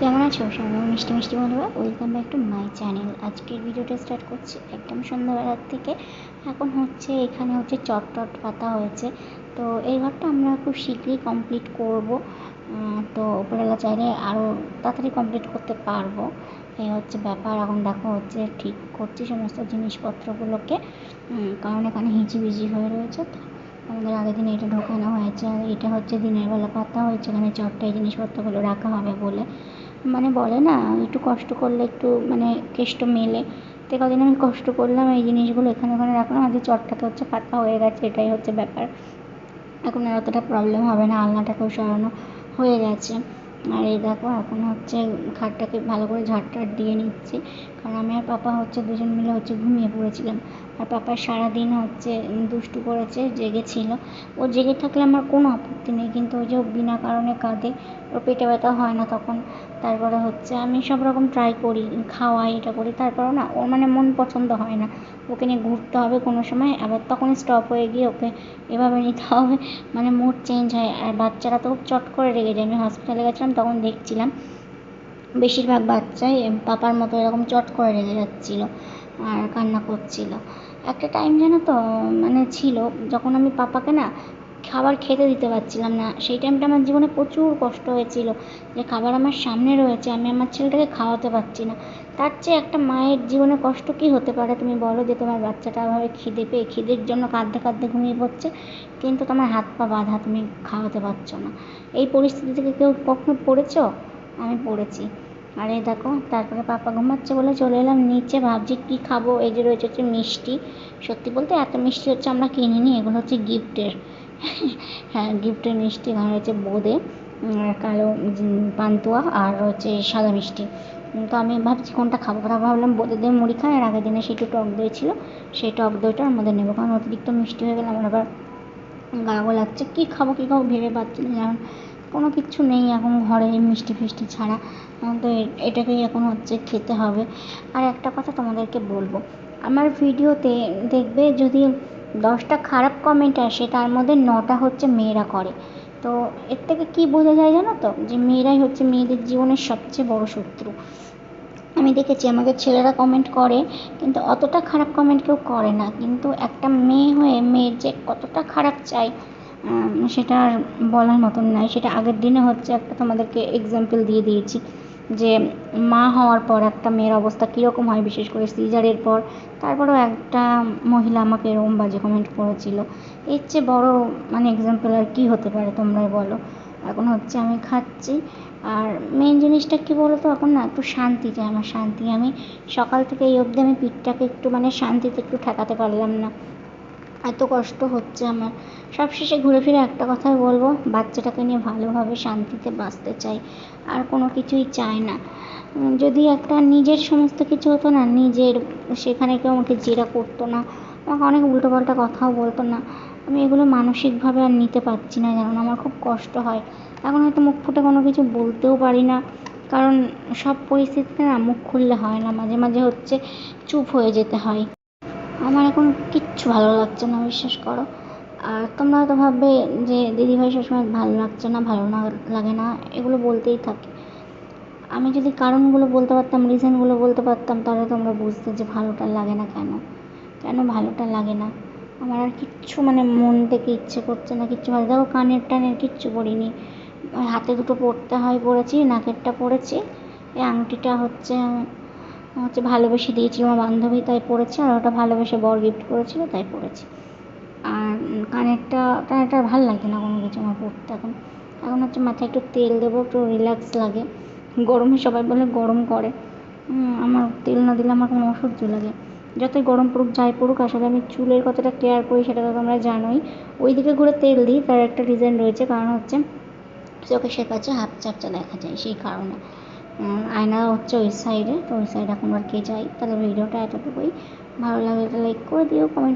কেমন আছো? সবাই মিষ্টি মিষ্টি বন্ধুরা welcome back to my channel আজকের ভিডিওটা স্টার্ট করছি একদম সন্ধ্যাবেলার থেকে এখন হচ্ছে, এখানে হচ্ছে চট টট পাতা হয়েছে। তো এই ঘরটা আমরা খুব শীঘ্রই কমপ্লিট করব। তো ওপরবেলা চাইলে আরও তাড়াতাড়ি কমপ্লিট করতে পারব। এই হচ্ছে ব্যাপার। এখন দেখো হচ্ছে, ঠিক করছি সমস্ত জিনিসপত্রগুলোকে। কারণ এখানে হিজিবিজি হয়ে রয়েছে, তো আমাদের আগের দিনে এটা ঢোকানো হয়েছে। আর এটা হচ্ছে দিনের বেলা পাতা হয়েছে। এখানে চটটা এই জিনিসপত্রগুলো রাখা হবে বলে। মানে বলে না, একটু কষ্ট করলে একটু মানে কেষ্ট মেলে। তো কদিন আমি কষ্ট করলাম, এই জিনিসগুলো এখানে ওখানে রাখলাম আজকে চটটাকে হচ্ছে পাতা হয়ে গেছে, এটাই হচ্ছে ব্যাপার। এখন আর অতটা প্রবলেম হবে না, আলনাটাকেও সরানো হয়ে গেছে। আর এই দেখো, এখন হচ্ছে খাটটাকে ভালো করে ঝাড় টাড় দিয়ে নিচ্ছি। কারণ আমি আর পাপা হচ্ছে দুজন মিলে হচ্ছে ঘুমিয়ে পড়েছিলাম। আর পাপা সারাদিন হচ্ছে দুষ্টু করেছে জেগেছিল ও জেগে থাকলে আমার কোনো আপত্তি নেই, কিন্তু ওই যে বিনা কারণে কাঁদে, ওর পেটে ব্যথা হয় না তখন। তারপরে হচ্ছে আমি সব রকম ট্রাই করি, খাওয়াই, এটা করি। তারপরেও না, ওর মানে মন পছন্দ হয় না। ওকে নিয়ে ঘুরতে হবে কোনো সময়, আবার তখন স্টপ হয়ে গিয়ে ওকে এভাবে নিতে হবে। মানে মুড চেঞ্জ হয়। আর বাচ্চারা তো খুব চট করে রেগে যায়। আমি হসপিটালে গেছিলাম, তখন দেখছিলাম। বেশিরভাগ বাচ্চাই পাপার মতো এরকম চট করে রেগে যাচ্ছিল আর কান্না করছিল। একটা টাইম জানো তো মানে ছিল, যখন আমি পাপাকে না খাবার খেতে দিতে পারছিলাম না, সেই টাইমটা আমার জীবনে প্রচুর কষ্ট হয়েছিল যে খাবার আমার সামনে রয়েছে, আমি আমার ছেলেটাকে খাওয়াতে পারছি না। তার চেয়ে একটা মায়ের জীবনে কষ্ট কী হতে পারে তুমি বলো যে তোমার বাচ্চাটা এভাবে খিদে পেয়ে, খিদের জন্য কাঁদতে কাঁদতে ঘুমিয়ে পড়ছে, কিন্তু তোমার হাত পা বাঁধা তুমি খাওয়াতে পারছ না। এই পরিস্থিতি থেকে কেউ কখনো পড়েছ? আমি পড়েছি। আর এই দেখো, তারপরে পাপা ঘুমাচ্ছে বলে চলে এলাম। নিচে ভাবছি কী খাব? এই যে রয়েছে হচ্ছে মিষ্টি। সত্যি বলতে এত মিষ্টি হচ্ছে আমরা কিনিনি, এগুলো হচ্ছে গিফটের। হ্যাঁ গিফটের মিষ্টি। এখানে রয়েছে বোঁদে কালো পান্তুয়া আর হচ্ছে সাদা মিষ্টি। তো আমি ভাবছি কোনটা খাব? তারপর ভাবলাম বোঁদে দিয়ে মুড়ি খাই। আর আগের দিনে একটু টক দই ছিল, সেই টক দইটা ওর মধ্যে নেব। কারণ অতিরিক্ত মিষ্টি হয়ে গেলে আমার আবার গা লাগছে কী খাব কী খাব ভেবে পাচ্ছি না। কোনো কিচ্ছু নেই এখন ঘরে মিষ্টি ফিষ্টি ছাড়া। তো এটাকেই এখন হচ্ছে খেতে হবে। আর একটা কথা তোমাদেরকে বলব, আমার ভিডিওতে দেখবে যদি দশটা খারাপ কমেন্ট আসে, তার মধ্যে নটা হচ্ছে মেয়েরা করে। তো এর থেকে কী বোঝা যায় জানো তো? যে মেয়েরাই হচ্ছে মেয়েদের জীবনের সবচেয়ে বড় শত্রু। আমি দেখেছি আমাদের ছেলেরা কমেন্ট করে, কিন্তু অতটা খারাপ কমেন্ট কেউ করে না। কিন্তু একটা মেয়ে হয়ে মেয়ের যে কতটা খারাপ চাই সেটা আর বলার মতন নয় সেটা আগের দিনে হচ্ছে একটা তোমাদেরকে এক্সাম্পল দিয়ে দিয়েছি যে মা হওয়ার পর একটা মেয়ের অবস্থা কীরকম হয়, বিশেষ করে সিজারের পর। তারপরেও একটা মহিলা আমাকে এরকম বাজে কমেন্ট করেছিল। এর চেয়ে বড় মানে এক্সাম্পল আর কী হতে পারে তোমরাই বলো? এখন হচ্ছে আমি খাচ্ছি। আর মেন জিনিসটা কী বলো তো এখন না একটু শান্তি চাই, আমার শান্তি। আমি সকাল থেকে এই অবধি আমি পিঠটাকে একটু মানে শান্তিতে একটু ঠেকাতে পারলাম না। এত কষ্ট হচ্ছে আমার। সবশেষে ঘুরে ফিরে একটা কথাই বলব, বাচ্চাটাকে নিয়ে ভালোভাবে শান্তিতে বাঁচতে চাই, আর কোনো কিছুই চাই না। যদি একটা নিজের সমস্ত কিছু হতো না, নিজের সেখানে কেউ আমাকে জেরা করতো না, আমাকে অনেক উল্টোপাল্টা কথাও বলতো না, আমি এগুলো মানসিকভাবে আর নিতে পারছি না যেমন আমার খুব কষ্ট হয়। এখন হয়তো মুখ ফুটে কোনো কিছু বলতেও পারি না, কারণ সব পরিস্থিতিতে না মুখ খুললে হয় না, মাঝে মাঝে হচ্ছে চুপ হয়ে যেতে হয়। আমার এখন কিচ্ছু ভালো লাগছে না, বিশ্বাস করো। আর তোমরা হয়তো ভাববে যে দিদিভাই সবসময় ভালো লাগছে না, ভালো না লাগে না, এগুলো বলতেই থাকে। আমি যদি কারণগুলো বলতে পারতাম রিজনগুলো বলতে পারতাম, তাহলে তোমরা বুঝতে যে ভালোটা লাগে না কেন। কেন ভালোটা লাগে না? আমার আর কিচ্ছু মানে মন থেকে ইচ্ছে করছে না, কিচ্ছু ভালো দেখো কানের টানের কিচ্ছু পরিনি হাতে দুটো পরতে হয় পরেছি নাকেরটা পরেছি এই আংটিটা হচ্ছে হচ্ছে ভালোবেসে দিয়েছিল আমার বান্ধবী তাই পড়েছে, আর ওটা ভালোবেসে বর গিফট করেছিল তাই পরেছি আর কানেরটা কানেরটা ভালো লাগে না কোনো কিছু আমার পরতে এখন। এখন হচ্ছে মাথায় একটু তেল দেবো, একটু রিল্যাক্স লাগে। গরমে সবাই বলে গরম করে। আমার তেল না দিলে আমার কোনো অসহ্য লাগে। যতই গরম পড়ুক, যাই পড়ুক আসলে আমি চুলের কতটা কেয়ার করি সেটা তো তোমরা জানোই। ওই দিকে ঘুরে তেল দিই, তার একটা রিজন রয়েছে, কারণ হচ্ছে চোখের কাছে হাত চাপচা দেখা যায় সেই কারণে। আয়না হচ্ছে ওই সাইডে তো ওই সাইডে এখন আর কে যাই তাহলে ভিডিওটা এতটুকুই। ভালো লাগলে লাইক করে দিও কমেন্ট